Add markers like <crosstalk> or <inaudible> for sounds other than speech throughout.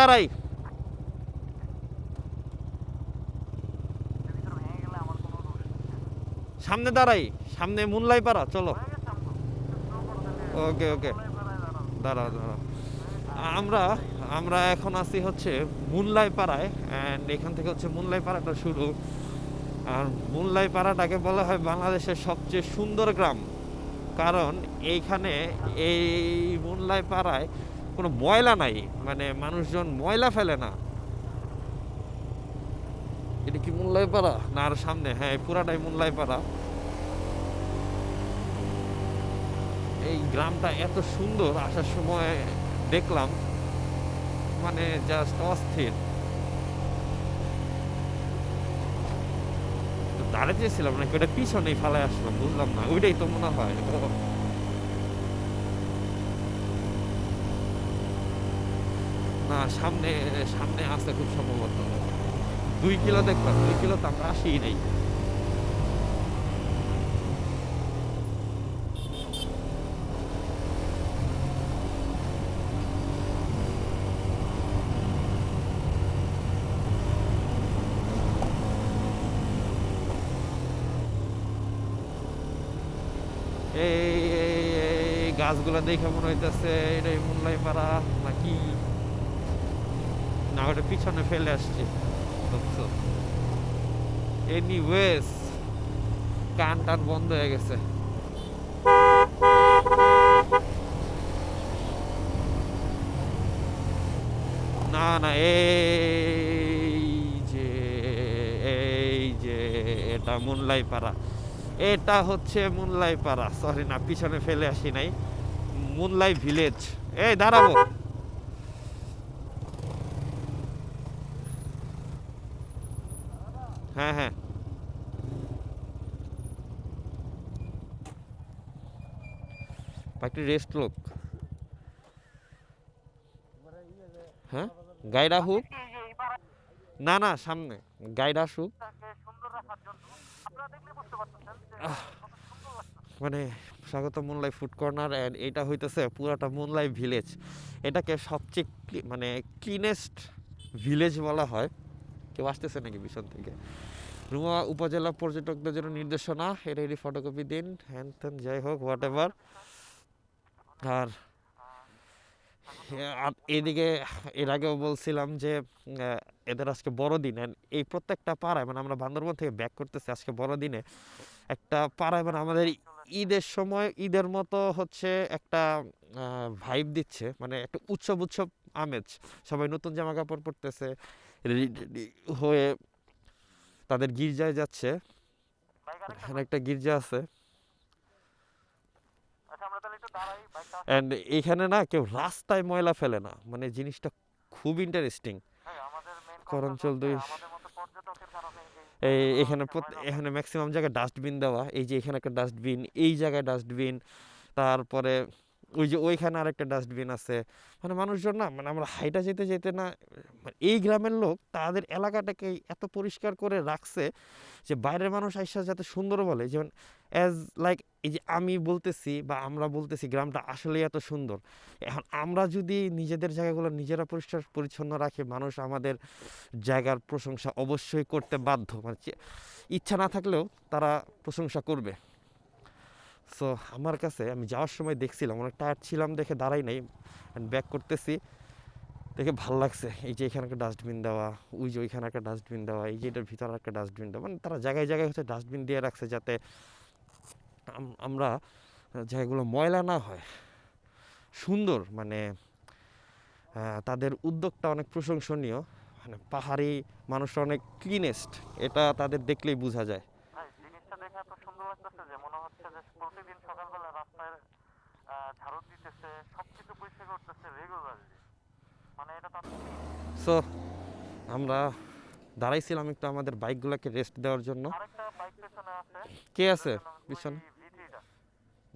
দাঁড়াই? সামনে দাঁড়াই, সামনে মুনলাই পাড়া চলো। ওকে ওকে। দাঁড়াও দাঁড়াও। আমরা আমরা এখন আছি হচ্ছে মুনলাই পাড়ায় অ্যান্ড এখান থেকে হচ্ছে মুনলাই পাড়াটা শুরু। আর মুনলাই পাড়াটাকে বলা হয় বাংলাদেশের সবচেয়ে সুন্দর গ্রাম। কারণ এইখানে এই মুনলাই পাড়ায় কোনো ময়লা নাই। মানে মানুষজন ময়লা ফেলে না। এটা কি মুনলাই পাড়া না, আর সামনে হ্যাঁ পুরাটাই মুনলাই পাড়া এই গ্রামটা এত সুন্দর আসার সময় দেখলাম। মানে জাস্ট অস্থির। তো দাঁড়িয়েছিলাম নাকি? ওটা পিছনেই ফালাই আসলাম, বুঝলাম না। ওইটাই তো মনে হয় ও। না, সামনে সামনে আছে খুব সম্ভবত। দুই কিলো দেখলাম দুই কিলো তো আমরা আসিই নেই। এই গাছগুলো দেখে মনে হইতেছে এটাই মুনলাই পাড়া নাকি? না ওটা পিছনে ফেলে আসছে। এনিওয়েজ কান টান বন্ধ হয়ে গেছে। না না এই যে এই যে এটা মুনলাই পাড়া এটা হচ্ছে মুনলাই পাড়া সরি না পিছনে ফেলে আসি নাই। মুনলাই ভিলেজ এই দাঁড়াবো। হ্যাঁ হ্যাঁ। একটু রেস্ট লোক। হ্যাঁ? গাইডা হুক? না না, সামনে। গাইডা সুক। মানে স্বাগত মুনলাই ফুড কর্নার অ্যান্ড এটা হইতেছে পুরাটা মুনলাই ভিলেজ। এটাকে সবচেয়ে মানে ক্লিনেস্ট ভিলেজ বলা হয়। কেউ আসতেছে নাকি পিছন থেকে? রুমা উপজেলা পর্যটকদের জন্য নির্দেশনা এটা এটি ফটোকপি দিন। হ্যান ত্যান, যাই হোক হোয়াট এভার আর এদিকে, এর আগেও বলছিলাম যে এদের আজকে বড়দিন। এই প্রত্যেকটা পাড়ায় মানে আমরা বান্দরবন থেকে ব্যাক করতেছি আজকে বড়দিনে, একটা পাড়ায় মানে আমাদের ঈদের সময়, ঈদের মতো হচ্ছে একটা ভাইব দিচ্ছে। মানে একটা উৎসব উৎসব আমেজ। সবাই নতুন জামা কাপড় পরতেছে হয়ে তাদের গির্জায় যাচ্ছে। এখানে একটা গির্জা আছে। অ্যান্ড এখানে না কেউ রাস্তায় ময়লা ফেলে না মানে জিনিসটা খুব ইন্টারেস্টিং করঞ্চল দুই এই এখানে এখানে ম্যাক্সিমাম জায়গায় ডাস্টবিন দেওয়া, এই যে এখানে একটা ডাস্টবিন এই জায়গায় ডাস্টবিন তারপরে ওই যে ওইখানে আরেকটা ডাস্টবিন আছে। মানে মানুষজন না মানে আমরা হাইটা যেতে যেতে না মানে এই গ্রামের লোক তাদের এলাকাটাকে এত পরিষ্কার করে রাখছে যে বাইরের মানুষ আইসা যাতে সুন্দর বলে। যেমন অ্যাজ লাইক এই যে আমি বলতেছি বা আমরা বলতেছি গ্রামটা আসলেই এত সুন্দর। এখন আমরা যদি নিজেদের জায়গাগুলো নিজেরা পরিষ্কার পরিচ্ছন্ন রাখি, মানুষ আমাদের জায়গার প্রশংসা অবশ্যই করতে বাধ্য। মানে ইচ্ছা না থাকলেও তারা প্রশংসা করবে। সো আমার কাছে আমি যাওয়ার সময় দেখছিলাম, অনেক টায়ার্ড ছিলাম দেখে দাঁড়াই নাই অ্যান্ড ব্যাক করতেছি। দেখে ভালো লাগছে। এই যে এখানে একটা ডাস্টবিন দেওয়া, ওই যে ওইখানে একটা ডাস্টবিন দেওয়া, এই যে এটার ভিতরে একটা ডাস্টবিন দেওয়া। মানে তারা জায়গায় জায়গায় হচ্ছে ডাস্টবিন দিয়ে রাখছে যাতে আমরা জায়গাগুলো ময়লা না হয়। সুন্দর মানে তাদের উদ্যোগটা অনেক প্রশংসনীয়। মানে পাহাড়ি মানুষরা অনেক ক্লিনেস্ট এটা তাদের দেখলেই বোঝা যায় ভাই জিনিসটা দেখে এত সুন্দর লাগতেছে যে মনে হচ্ছে যে প্রতিদিন সকালবেলা রাস্তায় ঝাড়ু দিতেছে সবকিছু পরিষ্কার করতেছে রেগুলারলি মানে এটা তো সো আমরা দাঁড়াইছিলাম একটু আমাদের বাইকগুলোকে রেস্ট দেওয়ার জন্য। কে আছে? পিছনে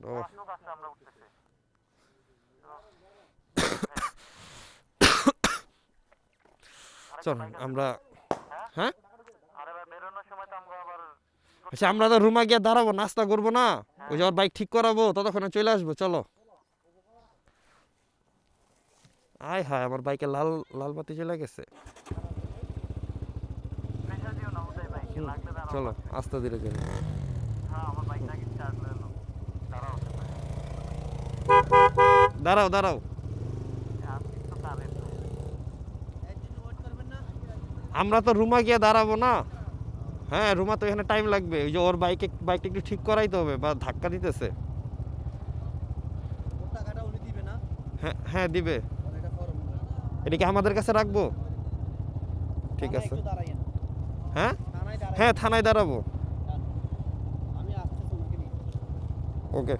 ও। <coughs> চল আমরা হ্যাঁ আরে ভাই বেরোনোর সময় তো আমরা আবার আচ্ছা আমরা তো রুমা গিয়ে দাঁড়াবো নাস্তা করব না। ওই যে বাইক ঠিক করাবো ততক্ষণে চলে আসব চলো। আয় হায় আমার বাইকে লাল লাল বাতি চলে গেছে। চলো আস্তে ধীরে করে হ্যাঁ দাঁড়াও। দাঁড়াও কারেন্ট আমরা তো রুমা গিয়ে দাঁড়াবো না। হ্যাঁ রুমা তো এখানে টাইম লাগবে। ওই যে ওর বাইকে বাইকটা একটু ঠিক করাইতে হবে বা ধাক্কা দিতেছে। হ্যাঁ হ্যাঁ দিবে। এটা কি আমাদের কাছে রাখব? ঠিক আছে। হ্যাঁ? হ্যাঁ থানায় দাঁড়াবো। ওকে।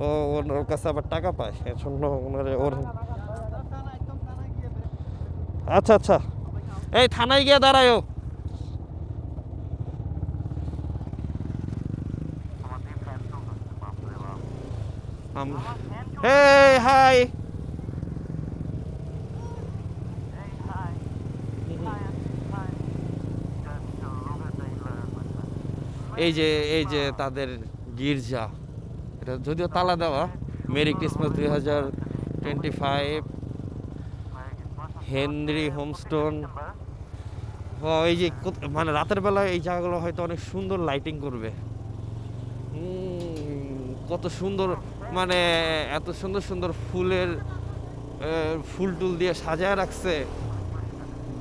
ও ওর কাছে আবার টাকা পায় এর জন্য ওনার ওর আচ্ছা আচ্ছা। এই থানায় গিয়ে দাঁড়ায়ও আমার দিয়ে ফ্যান তো বাপরে বাপ আম- আমার চলছে হেই হাই এই যে এই যে তাদের গির্জা, এটা যদিও তালা দেওয়া, মেরি ক্রিসমাস দুই হাজার টোয়েন্টি ফাইভ হেনরি হোমস্টোন। এই যে মানে রাতের বেলা এই জায়গাগুলো হয়তো অনেক সুন্দর লাইটিং করবে। কত সুন্দর মানে এত সুন্দর সুন্দর ফুলের ফুল টুল দিয়ে সাজায় রাখছে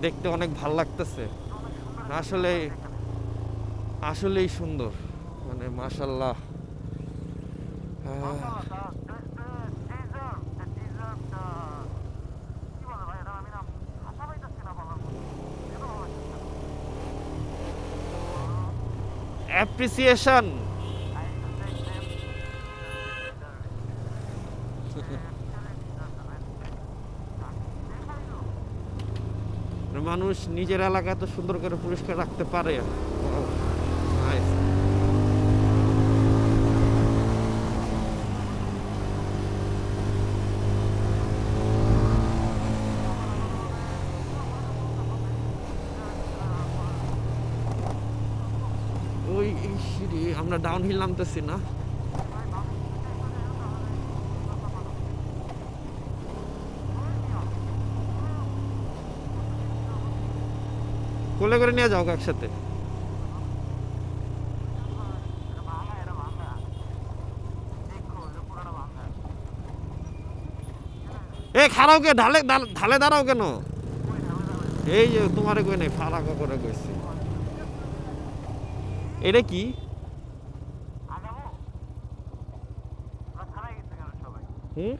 দেখতে অনেক ভালো লাগতেছে। আসলে আসলেই সুন্দর মানে মাশাল্লাহ আহ, অ্যাপ্রিসিয়েশন! মানুষ নিজের এলাকা এত সুন্দর করে পরিষ্কার রাখতে পারে? আমরা ডাউন হিল নামতেছি না? কোলে করে নিয়ে যাও একসাথে। এ খারাও কে? ঢালে ঢালে দাঁড়াও কেন? এই যে তোমারে কই নাই ফারাকা করে কইছি। এটা কি? হুম?